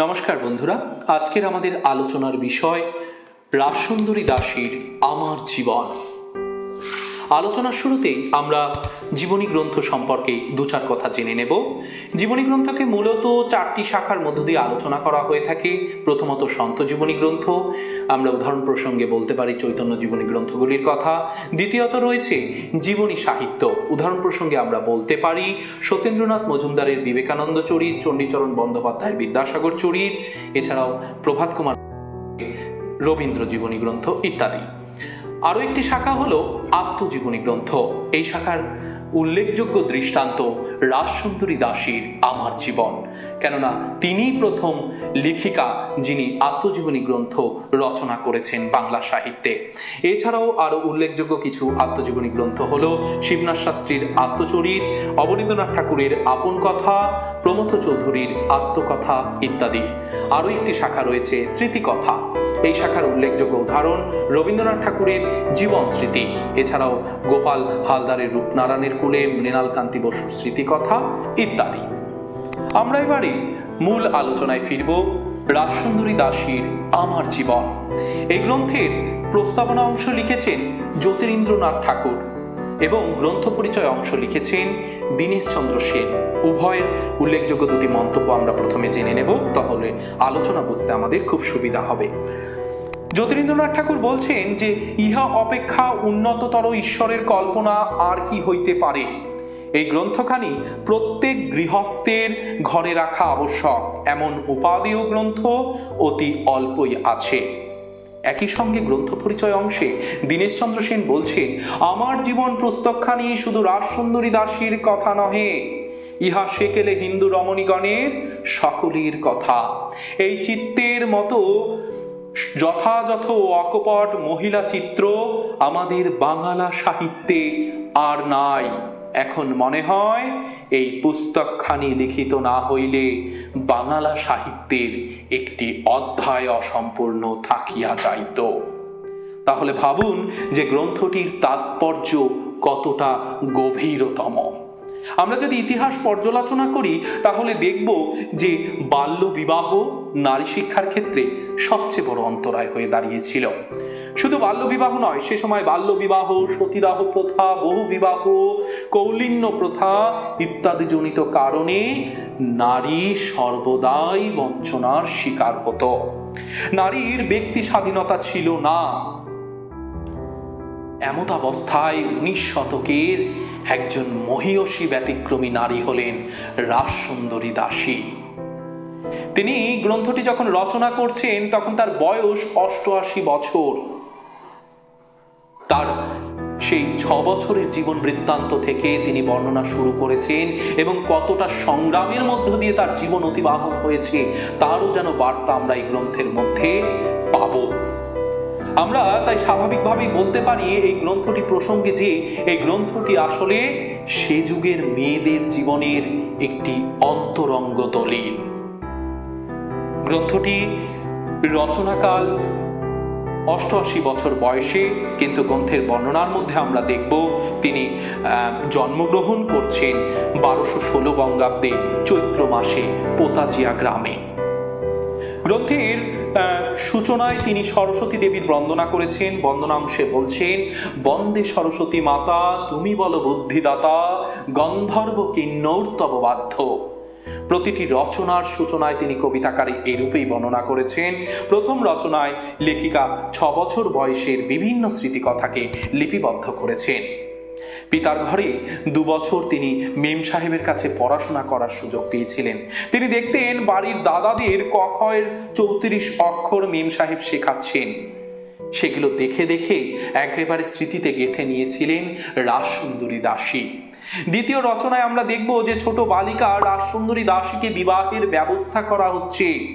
নমস্কার বন্ধুরা আজকের আমাদের আলোচনার বিষয় রাসুন্দরী দাসীর আমার জীবন। আলোচনার শুরুতেই আমরা জীবনী গ্রন্থ সম্পর্কে দু চার কথা জেনে নেব। জীবনী গ্রন্থকে মূলত চারটি শাখার মধ্য দিয়ে আলোচনা করা হয়ে থাকে। প্রথমত সন্ত জীবনী গ্রন্থ, আমরা উদাহরণ প্রসঙ্গে বলতে পারি চৈতন্য জীবনী গ্রন্থগুলির কথা। দ্বিতীয়ত রয়েছে জীবনী সাহিত্য, উদাহরণ প্রসঙ্গে আমরা বলতে পারি সত্যেন্দ্রনাথ মজুমদারের বিবেকানন্দ চরিত, চণ্ডীচরণ বন্দ্যোপাধ্যায়ের বিদ্যাসাগর চরিত, এছাড়াও প্রভাত কুমার রবীন্দ্র জীবনী গ্রন্থ ইত্যাদি। আরও একটি শাখা হলো আত্মজীবনী গ্রন্থ। এই শাখার উল্লেখযোগ্য দৃষ্টান্ত রাজসুন্দরী দাসীর আমার জীবন। কেননা তিনিই প্রথম লেখিকা যিনি আত্মজীবনী গ্রন্থ রচনা করেছেন বাংলা সাহিত্যে। এছাড়াও আরও উল্লেখযোগ্য কিছু আত্মজীবনী গ্রন্থ হল শিবনাথ শাস্ত্রীর আত্মচরিত, অবনীন্দ্রনাথ ঠাকুরের আপন কথা, প্রমথ চৌধুরীর আত্মকথা ইত্যাদি। আরও একটি শাখা রয়েছে স্মৃতিকথা। এই শাখার উল্লেখযোগ্য উদাহরণ রবীন্দ্রনাথ ঠাকুরের জীবন স্মৃতি। এছাড়াও গোপাল হালদারের রূপনারায়ণের কুলে মৃণাল কান্তি বসুর স্মৃতিকথা ইত্যাদি। আমরা এবারে মূল আলোচনায় ফিরব রাজসুন্দরী দাসীর আমার জীবন। এই গ্রন্থের প্রস্তাবনা অংশ লিখেছেন জ্যোতিরিন্দ্রনাথ ঠাকুর এবং গ্রন্থ পরিচয় অংশ লিখেছেন দীনেশ চন্দ্র সেন। উভয়ের উল্লেখযোগ্য দুটি মন্তব্য আমরা প্রথমে জেনে নেব। তাহলে আলোচনা বুঝতে আমাদের খুব সুবিধা হবে। জ্যোতিরিন্দ্রনাথ ঠাকুর বলছেন যে, ইহা অপেক্ষা উন্নততর ঈশ্বরের কল্পনা আর কি হইতে পারে? এই গ্রন্থখানি প্রত্যেক গৃহস্থের ঘরে রাখা আবশ্যক। এমন উপাদেয় গ্রন্থ অতি অল্পই আছে। একই সঙ্গে গ্রন্থ পরিচয় অংশে দীনেশচন্দ্র সেন বলছেন, আমার জীবন পুস্তকখানি শুধু রাজসুন্দরী দাসীর কথা নহে। ইহা সেকেলে হিন্দু রমণীগণের সকলের কথা। এই চিত্তের মতো যথাযথ অকপট মহিলা চিত্র আমাদের বাংলা সাহিত্যে আর নাই। এখন মনে হয় এই পুস্তকখানি লিখিত না হইলে বাংলা সাহিত্যের একটি অধ্যায় অসম্পূর্ণ থাকিয়া যাইত। তাহলে ভাবুন যে গ্রন্থটির তাৎপর্য কতটা গভীরতম। আমরা যদি ইতিহাস পর্যালোচনা করি, তাহলে দেখব যে বাল্য বিবাহ নারী শিক্ষার ক্ষেত্রে সবচেয়ে বড় অন্তরায় হয়ে দাঁড়িয়েছিল। শুধু বাল্য বিবাহ নয়, সে সময় বাল্য বিবাহ, সতীদাহ প্রথা, বহু বিবাহ, কৌলিন্য প্রথা ইত্যাদি জনিত কারণে নারী সর্বদাই বঞ্চনার শিকার হতো। নারীর ব্যক্তি স্বাধীনতা ছিল না। এমত অবস্থায় উনিশ শতকের একজন মহিয়সী ব্যতিক্রমী নারী হলেন রাজসুন্দরী দাসী। তিনি গ্রন্থটি যখন রচনা করছেন, তখন তার বয়স অষ্টআশি বছর। তার সেই ছ বছরের জীবন বৃত্তান্ত থেকে তিনি বর্ণনা শুরু করেছেন এবং কতটা সংগ্রামের মধ্য দিয়ে তার জীবন অতিবাহন হয়েছে, তারও যেন বার্তা আমরা এই গ্রন্থের মধ্যে পাবো। আমরা তাই স্বাভাবিকভাবেই বলতে পারি এই গ্রন্থটি প্রসঙ্গে যে এই গ্রন্থটি আসলে সে যুগের মেয়েদের জীবনের একটি অন্তরঙ্গ দলিল। গ্রন্থটি রচনাকাল অষ্টআশি বছর বয়সে, কিন্তু গ্রন্থের বর্ণনার মধ্যে আমরা দেখব তিনি জন্মগ্রহণ করছেন বারোশো ষোলো বঙ্গাব্দে চৈত্র মাসে পোতাজিয়া গ্রামে। গ্রন্থের সূচনায় তিনি সরস্বতী দেবীর বন্দনা করেছেন। বন্দনাংশে বলছেন, বন্দে সরস্বতী মাতা, তুমি বলো বুদ্ধিদাতা, গন্ধর্ব কিন্নৌর তব বাধ্য। প্রতিটি রচনার সূচনায় তিনি কবিতাকারে এরূপেই বর্ণনা করেছেন। প্রথম রচনায় লেখিকা ছ বছর বয়সের বিভিন্ন স্মৃতিকথাকে লিপিবদ্ধ করেছেন। পিতার ঘরে দু বছর তিনি মেম সাহেবের কাছে পড়াশোনা করার সুযোগ পেয়েছিলেন। তিনি দেখতেন বাড়ির দাদাদের কখয়ের চৌত্রিশ অক্ষর মেম সাহেব শেখাচ্ছেন। সেগুলো দেখে দেখে একেবারে স্মৃতিতে গেঁথে নিয়েছিলেন রাজসুন্দরী দাসী। দ্বিতীয় রচনায় আমরা দেখব যে ছোট বালিকা রাজসুন্দরী দাসীকে বিবাহের ব্যবস্থা করা হচ্ছে।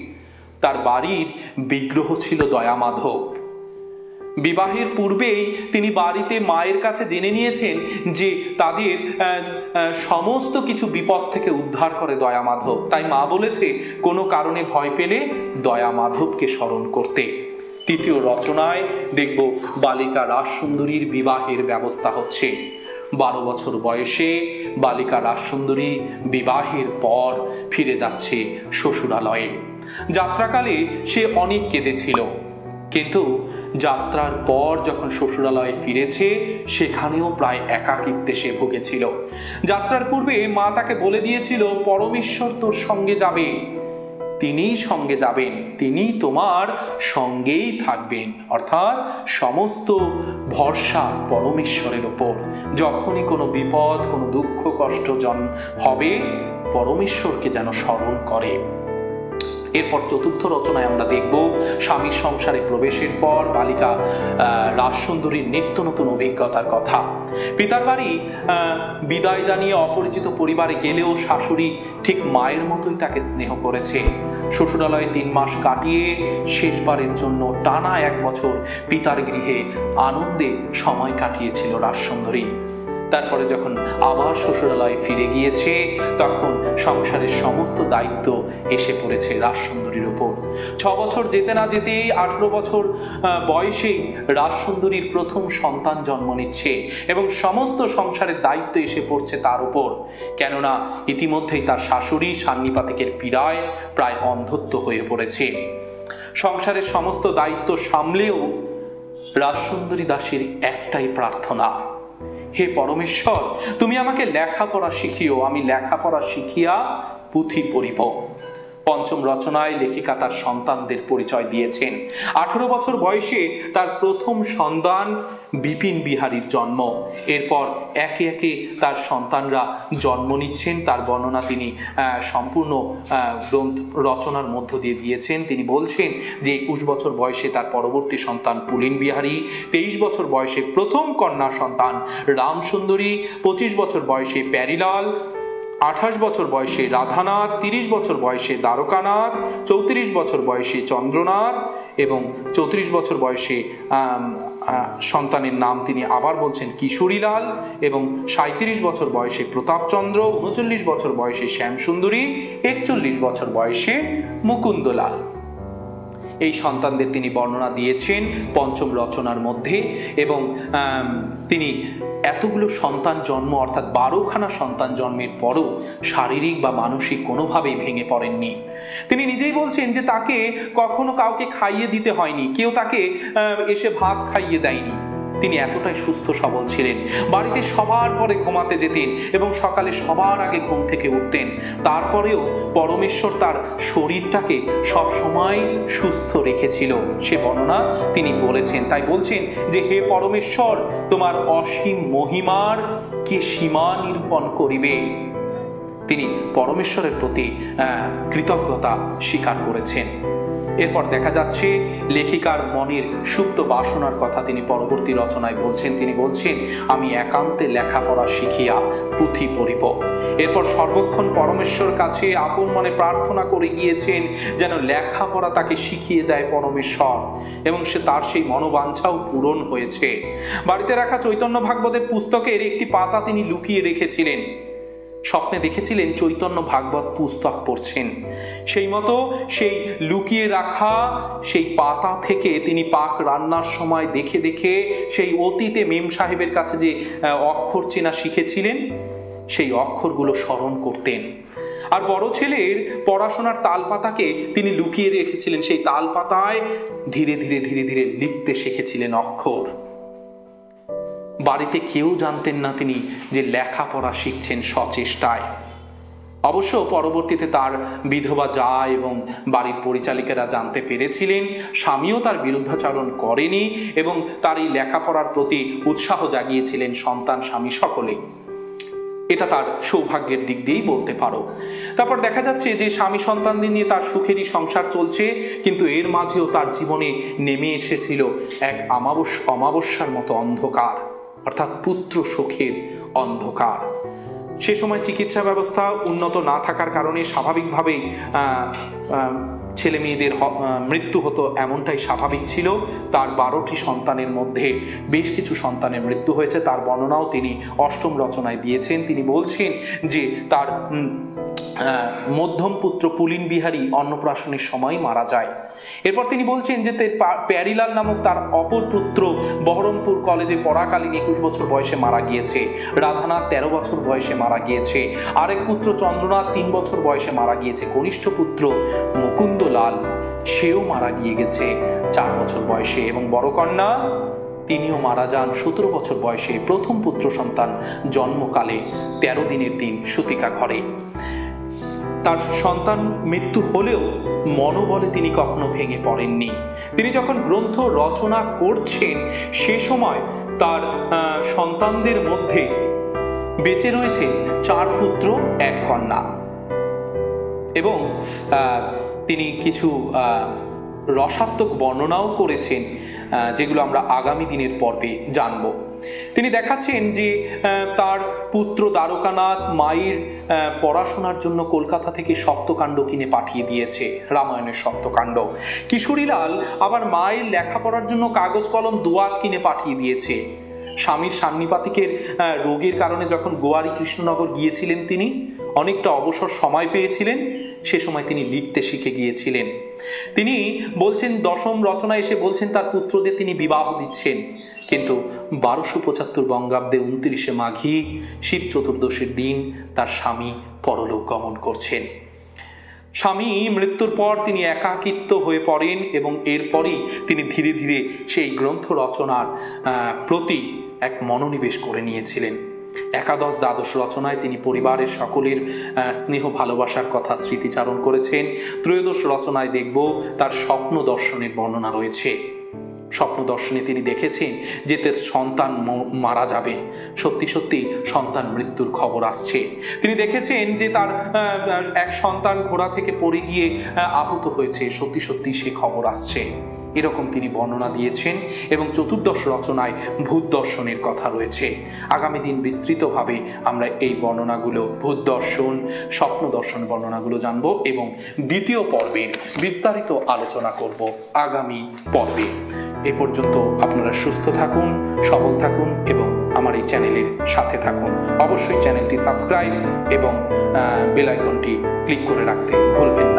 তার বাড়ির বিগ্রহ ছিল দয়ামাধব। বিবাহের পূর্বেই তিনি বাড়িতে মায়ের কাছে জেনে নিয়েছেন যে তাদের সমস্ত কিছু বিপদ থেকে উদ্ধার করে দয়া মাধব। তাই মা বলেছে, কোনো কারণে ভয় পেলে দয়া মাধবকে স্মরণ করতে। তৃতীয় রচনায় দেখব বালিকা রাজসুন্দরীর বিবাহের ব্যবস্থা হচ্ছে। বারো বছর বয়সে বালিকা রাজসুন্দরী বিবাহের পর ফিরে যাচ্ছে শ্বশুরালয়ে। যাত্রাকালে সে অনেক কেঁদেছিল। কিন্তু যাত্রার পর যখন শ্বশুরালয়ে ফিরেছে, সেখানেও প্রায় একাকিত্বে সে ভুগেছিল। যাত্রার পূর্বে মা তাকে বলে দিয়েছিল, পরমেশ্বর তোর সঙ্গে যাবে। তিনিই সঙ্গে যাবেন তিনি তোমার সঙ্গেই থাকবেন। অর্থাৎ সমস্ত ভরসা পরমেশ্বরের ওপর যখনই কোনো বিপদ, কোনো দুঃখ, কষ্ট জন, হবে, পরমেশ্বরকে যেন স্মরণ করে। এরপর চতুর্থ রচনায় আমরা দেখব স্বামীর সংসারে প্রবেশের পর বালিকা রাজসুন্দরীর নিত্য নতুন অভিজ্ঞতার কথা। পিতার বাড়ি বিদায় জানিয়ে অপরিচিত পরিবারে গেলেও শাশুড়ি ঠিক মায়ের মতোই তাকে স্নেহ করেছে। শ্বশুরালয়ে তিন মাস কাটিয়ে শেষবারের জন্য টানা এক বছর পিতার গৃহে আনন্দে সময় কাটিয়েছিল রাজসুন্দরী। তারপরে যখন আবার শ্বশুরালয়ে ফিরে গিয়েছে, তখন সংসারের সমস্ত দায়িত্ব এসে পড়েছে রাজসুন্দরীর ওপর। ছ বছর যেতে না যেতেই আঠেরো বছর বয়সেই রাজসুন্দরীর প্রথম সন্তান জন্ম নিচ্ছে এবং সমস্ত সংসারের দায়িত্ব এসে পড়ছে তার উপর কেননা ইতিমধ্যেই তার শাশুড়ি সান্নিপাতিকের পীড়ায় প্রায় অন্ধত্ব হয়ে পড়েছে। সংসারের সমস্ত দায়িত্ব সামলেও রাজসুন্দরী দাসের একটাই প্রার্থনা হে পরমেশ্বর তুমি আমাকে লেখাপড়া শিখিও আমি লেখাপড়া শিখিয়া পুঁথি পড়িব। পঞ্চম রচনায় লেখিকা তার সন্তানদের পরিচয় দিয়েছেন। আঠেরো বছর বয়সে তার প্রথম সন্তান বিপিন বিহারীর জন্ম। এরপর একে একে তার সন্তানরা জন্ম নিচ্ছেন। তার বর্ণনা তিনি সম্পূর্ণ গ্রন্থ রচনার মধ্য দিয়ে দিয়েছেন। তিনি বলছেন যে একুশ বছর বয়সে তার পরবর্তী সন্তান পুলিন বিহারী, তেইশ বছর বয়সে প্রথম কন্যা সন্তান রামসুন্দরী, পঁচিশ বছর বয়সে প্যারিলাল আঠাশ বছর বয়সে রাধানাথ, তিরিশ বছর বয়সে দ্বারকানাথ, চৌত্রিশ বছর বয়সে চন্দ্রনাথ এবং চৌত্রিশ বছর বয়সে সন্তানের নাম তিনি আবার বলছেন কিশোরীলাল এবং সাঁত্রিশ বছর বয়সে প্রতাপচন্দ্র, উনচল্লিশ বছর বয়সে শ্যামসুন্দরী, একচল্লিশ বছর বয়সে মুকুন্দলাল। এই সন্তানদের তিনি বর্ণনা দিয়েছেন পঞ্চম রচনার মধ্যে এবং তিনি এতগুলো সন্তান জন্ম, অর্থাৎ বারোখানা সন্তান জন্মের পরও শারীরিক বা মানসিক কোনোভাবেই ভেঙে পড়েননি। তিনি নিজেই বলছেন যে তাকে কখনো কাউকে খাইয়ে দিতে হয়নি, কেউ তাকে এসে ভাত খাইয়ে দেয়নি। তিনি এতটাই সুস্থ সবল ছিলেন। বাড়িতে সবার পরে ঘুমাতে যেতেন এবং সকালে সবার আগে ঘুম থেকে উঠতেন। তারপরেও পরমেশ্বর তার শরীরটাকে সব সময় সুস্থ রেখেছিল। সে বর্ণনা তিনি বলেছেন। তাই বলছেন যে, হে পরমেশ্বর, তোমার অসীম মহিমার কে সীমা নিরূপণ করিবে? তিনি পরমেশ্বরের প্রতি কৃতজ্ঞতা স্বীকার করেছেন। এরপর দেখা যাচ্ছে লেখিকার মনের সুপ্ত বাসনার কথা তিনি পরবর্তী রচনায় বলছেন। তিনি বলছেন, আমি একান্তে লেখাপড়া শিখিয়া পুঁথি পড়িব। এরপর সর্বক্ষণ পরমেশ্বর কাছে আপন মনে প্রার্থনা করে গিয়েছেন যেন লেখাপড়া তাকে শিখিয়ে দেয় পরমেশ্বর এবং সে তার সেই মনোবাঞ্ছাও পূরণ হয়েছে। বাড়িতে রাখা চৈতন্য ভাগবতের পুস্তকের একটি পাতা তিনি লুকিয়ে রেখেছিলেন। স্বপ্নে দেখেছিলেন চৈতন্য ভাগবত পুস্তক পড়ছেন। সেই মতো সেই লুকিয়ে রাখা সেই পাতা থেকে তিনি পাক রান্নার সময় দেখে দেখে সেই অতীতে মেম সাহেবের কাছে যে অক্ষর চেনা শিখেছিলেন, সেই অক্ষরগুলো স্মরণ করতেন। আর বড় ছেলের পড়াশোনার তালপাতাকে তিনি লুকিয়ে রেখেছিলেন, সেই তালপাতায় ধীরে ধীরে ধীরে ধীরে লিখতে শিখেছিলেন অক্ষর। বাড়িতে কেউ জানতেন না তিনি যে লেখাপড়া শিখছেন সচেষ্টায়। অবশ্য পরবর্তীতে তার বিধবা যা এবং বাড়ির পরিচালিকারা জানতে পেরেছিলেন, স্বামীও তার বিরুদ্ধাচরণ করেনি এবং তার এই লেখাপড়ার প্রতি উৎসাহ জাগিয়েছিলেন সন্তান স্বামী সকলে। এটা তার সৌভাগ্যের দিক দিয়েই বলতে পারো। তারপর দেখা যাচ্ছে যে স্বামী সন্তানদের নিয়ে তার সুখেরই সংসার চলছে, কিন্তু এর মাঝেও তার জীবনে নেমে এসেছিল এক অমাবস্যার মতো অন্ধকার। অর্থাৎ পুত্র সুখের অন্ধকার। সে সময় চিকিৎসা ব্যবস্থা উন্নত না থাকার কারণে স্বাভাবিকভাবেই ছেলে মেয়েদের মৃত্যু হতো এমনটাই স্বাভাবিক ছিল। তার বারোটি সন্তানের মধ্যে বেশ কিছু সন্তানের মৃত্যু হয়েছে। তার বর্ণনাও তিনি অষ্টম রচনায় দিয়েছেন। তিনি বলছেন যে তার মধ্যম পুত্র পুলিন বিহারী অন্নপ্রাশনের সময় মারা যায়। এরপর তিনি বলছেন যে প্যারিলাল নামক তার অপর পুত্র বহরমপুর কলেজে পড়াকালীন একুশ বছর বয়সে মারা গিয়েছে। রাধানাথ তেরো বছর বয়সে মারা গিয়েছে। আরেক পুত্র চন্দ্রনাথ তিন বছর বয়সে মারা গিয়েছে। কনিষ্ঠ পুত্র মুকুন্দলাল, সেও মারা গিয়ে গেছে চার বছর বয়সে। এবং বড় কন্যা, তিনিও মারা যান সতেরো বছর বয়সে। প্রথম পুত্র সন্তান জন্মকালে তেরো দিনের দিন সুতিকা ঘরে। তার সন্তান মৃত্যু হলেও মনোবলে তিনি কখনো ভেঙে পড়েননি। তিনি যখন গ্রন্থ রচনা করছেন, সে সময় তার সন্তানদের মধ্যে বেঁচে রয়েছে চার পুত্র, এক কন্যা। এবং তিনি কিছু রসাত্মক বর্ণনাও করেছেন যেগুলো আমরা আগামী দিনের পর্বে জানব। তিনি দেখাচ্ছেন যে তার পুত্র দ্বারকানাথ মায়ের পড়াশোনার জন্য কলকাতা থেকে সপ্তকাণ্ড কিনে পাঠিয়ে দিয়েছে, রামায়ণের সপ্তকাণ্ড। কিশোরীলাল আবার মায়ের লেখাপড়ার জন্য কাগজ, কলম, দোয়াত কিনে পাঠিয়ে দিয়েছে। স্বামীর সান্নিপাতিকের রোগের কারণে যখন গোয়ারি কৃষ্ণনগর গিয়েছিলেন তিনি, অনেকটা অবসর সময় পেয়েছিলেন সে সময় তিনি লিখতে শিখে গিয়েছিলেন। তিনি বলছেন, দশম রচনা এসে বলছেন তার পুত্রদের তিনি বিবাহ দিচ্ছেন। কিন্তু বারোশো পঁচাত্তর বঙ্গাব্দে উনত্রিশে মাঘী, শিব চতুর্দশীর দিন তার স্বামী পরলোক গমন করছেন। স্বামী মৃত্যুর পর তিনি একাকিত্ব হয়ে পড়েন এবং এরপরই তিনি ধীরে ধীরে সেই গ্রন্থ রচনার প্রতি এক মনোনিবেশ করে নিয়েছিলেন। একাদশ দ্বাদশ রচনায় তিনি পরিবারের সকলের স্নেহ ভালোবাসার কথা স্মৃতিচারণ করেছেন। ত্রয়োদশ রচনায় দেখব তার স্বপ্ন দর্শনের বর্ণনা রয়েছে। স্বপ্ন দর্শনে তিনি দেখেছেন যে তার সন্তান মারা যাবে। সত্যি সত্যি সন্তান মৃত্যুর খবর আসছে। তিনি দেখেছেন যে তার এক সন্তান ঘোড়া থেকে পড়ে গিয়ে আহত হয়েছে। সত্যি সত্যি সে খবর আসছে। এরকম তিনি বর্ণনা দিয়েছেন এবং চতুর্দশ রচনায় ভূত দর্শনের কথা রয়েছে। আগামী দিন বিস্তৃতভাবে আমরা এই বর্ণনাগুলো, ভূত দর্শন, স্বপ্ন দর্শন বর্ণনাগুলো জানব এবং দ্বিতীয় পর্বের বিস্তারিত আলোচনা করব আগামী পর্বে। এ পর্যন্ত আপনারা সুস্থ থাকুন, সবল থাকুন এবং আমার এই চ্যানেলের সাথে থাকুন। অবশ্যই চ্যানেলটি সাবস্ক্রাইব এবং বেল আইকনটি ক্লিক করে রাখতে ভুলবেন